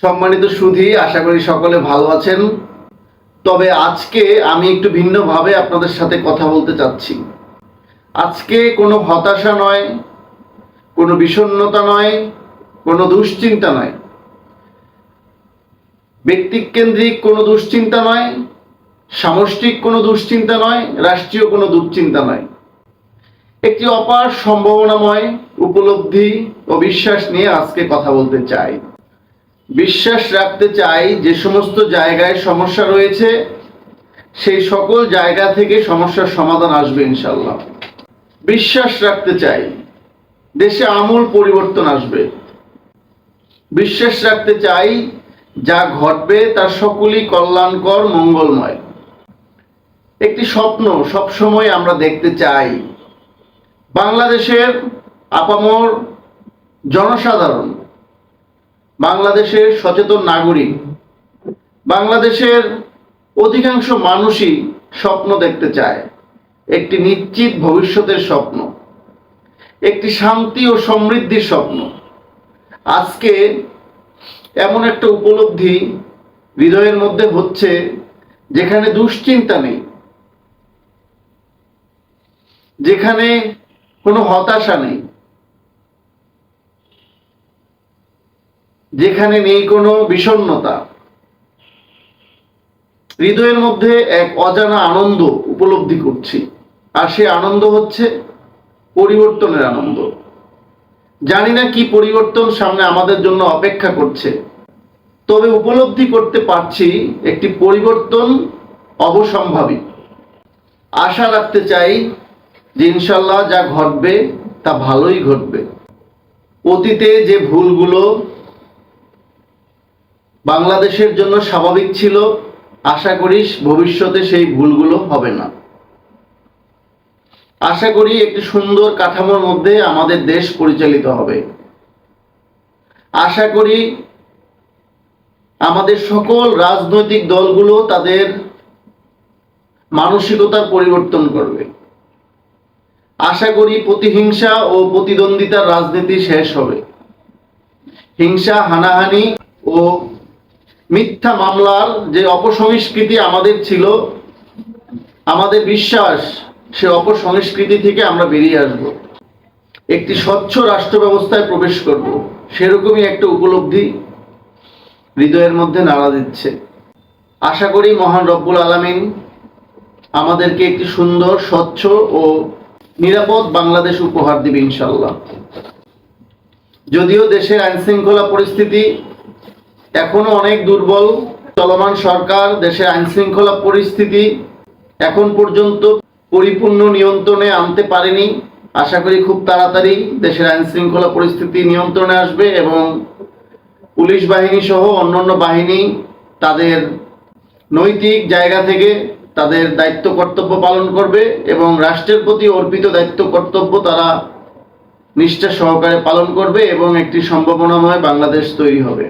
সম্মানিত সুধী, আশা করি সকলে ভালো আছেন। তবে আজকে আমি একটু ভিন্নভাবে আপনাদের সাথে কথা বলতে চাচ্ছি। আজকে কোনো হতাশা নয়, কোনো বিষণ্ণতা নয়, কোনো দুশ্চিন্তা নয়। ব্যক্তিকেন্দ্রিক কোনো দুশ্চিন্তা নয়, সামষ্টিক কোনো দুশ্চিন্তা নয়, রাষ্ট্রীয় কোনো দুশ্চিন্তা নয়। একটি অপার সম্ভাবনাময়, উপলব্ধি ও বিশ্বাস নিয়ে আজকে কথা বলতে চাই। বিশ্বাস রাখতে চাই যে সমস্ত জায়গায় সমস্যা রয়েছে, সেই সকল জায়গা থেকে সমস্যার সমাধান আসবে ইনশাল্লাহ বিশ্বাস রাখতে চাই, দেশে আমূল পরিবর্তন আসবে। বিশ্বাস রাখতে চাই, যা ঘটবে তার সকলই কল্যাণকর, মঙ্গলময়। একটি স্বপ্ন সবসময় আমরা দেখতে চাই। বাংলাদেশের আপামর জনসাধারণ বাংলাদেশের সচেতন নাগরিক, বাংলাদেশের অধিকাংশ মানুষই স্বপ্ন দেখতে চায়, একটি নিশ্চিত ভবিষ্যতের স্বপ্ন, একটি শান্তি ও সমৃদ্ধির স্বপ্ন। আজকে এমন একটা উপলব্ধি হৃদয়ের মধ্যে হচ্ছে যেখানে দুশ্চিন্তা নেই, যেখানে কোনো হতাশা নেই যেখানে নেই কোনো বিষণ্ণতা। হৃদয়ের মধ্যে এক অজানা আনন্দ উপলব্ধি করছি। আর সে আনন্দ হচ্ছে পরিবর্তনের আনন্দ। জানি না কি পরিবর্তন সামনে আমাদের জন্য অপেক্ষা করছে। তবে উপলব্ধি করতে পারছি একটি পরিবর্তন অবসম্ভাবী। আশা রাখতে চাই যে ইনশাল্লাহ যা ঘটবে তা ভালোই ঘটবে। অতীতে যে ভুলগুলো বাংলাদেশের জন্য স্বাভাবিক ছিল, আশা করি ভবিষ্যতে সেই ভুলগুলো হবে না। আশা করি একটি সুন্দর কাঠামোর মধ্যে আমাদের দেশ পরিচালিত হবে। আশা করি আমাদের সকল রাজনৈতিক দলগুলো তাদের মানসিকতার পরিবর্তন করবে। আশা করি প্রতিহিংসা ও প্রতিদ্বন্দ্বিতার রাজনীতি শেষ হবে। হিংসা, হানাহানি ও মিথ্যা মামলার যে অপসংস্কৃতি আমাদের ছিল, আমাদের বিশ্বাস, সে অপসংস্কৃতি থেকে আমরা বেরিয়ে আসব। একটি স্বচ্ছ রাষ্ট্র ব্যবস্থায় প্রবেশ করব। সেরকমই একটা উপলব্ধি হৃদয়ের মধ্যে নাড়া দিচ্ছে। আশা করি মহান রব্বুল আলামিন আমাদেরকে একটি সুন্দর, স্বচ্ছ ও নিরাপদ বাংলাদেশ উপহার দিবে ইনশাল্লাহ যদিও দেশের আইনশৃঙ্খলা পরিস্থিতি এখনও অনেক দুর্বল, চলমান সরকার দেশের আইন শৃঙ্খলা পরিস্থিতি এখন পর্যন্ত পরিপূর্ণ নিয়ন্ত্রণে আনতে পারেনি। আশা করি খুব তাড়াতাড়ি দেশের আইন শৃঙ্খলা পরিস্থিতি নিয়ন্ত্রণে আসবে এবং পুলিশ বাহিনী সহ অন্যান্য বাহিনী তাদের নৈতিক জায়গা থেকে তাদের দায়িত্ব কর্তব্য পালন করবে এবং রাষ্ট্রের প্রতি অর্পিত দায়িত্ব কর্তব্য তারা নিষ্ঠা সহকারে পালন করবে এবং একটি সম্ভাবনাময় বাংলাদেশ তৈরি হবে।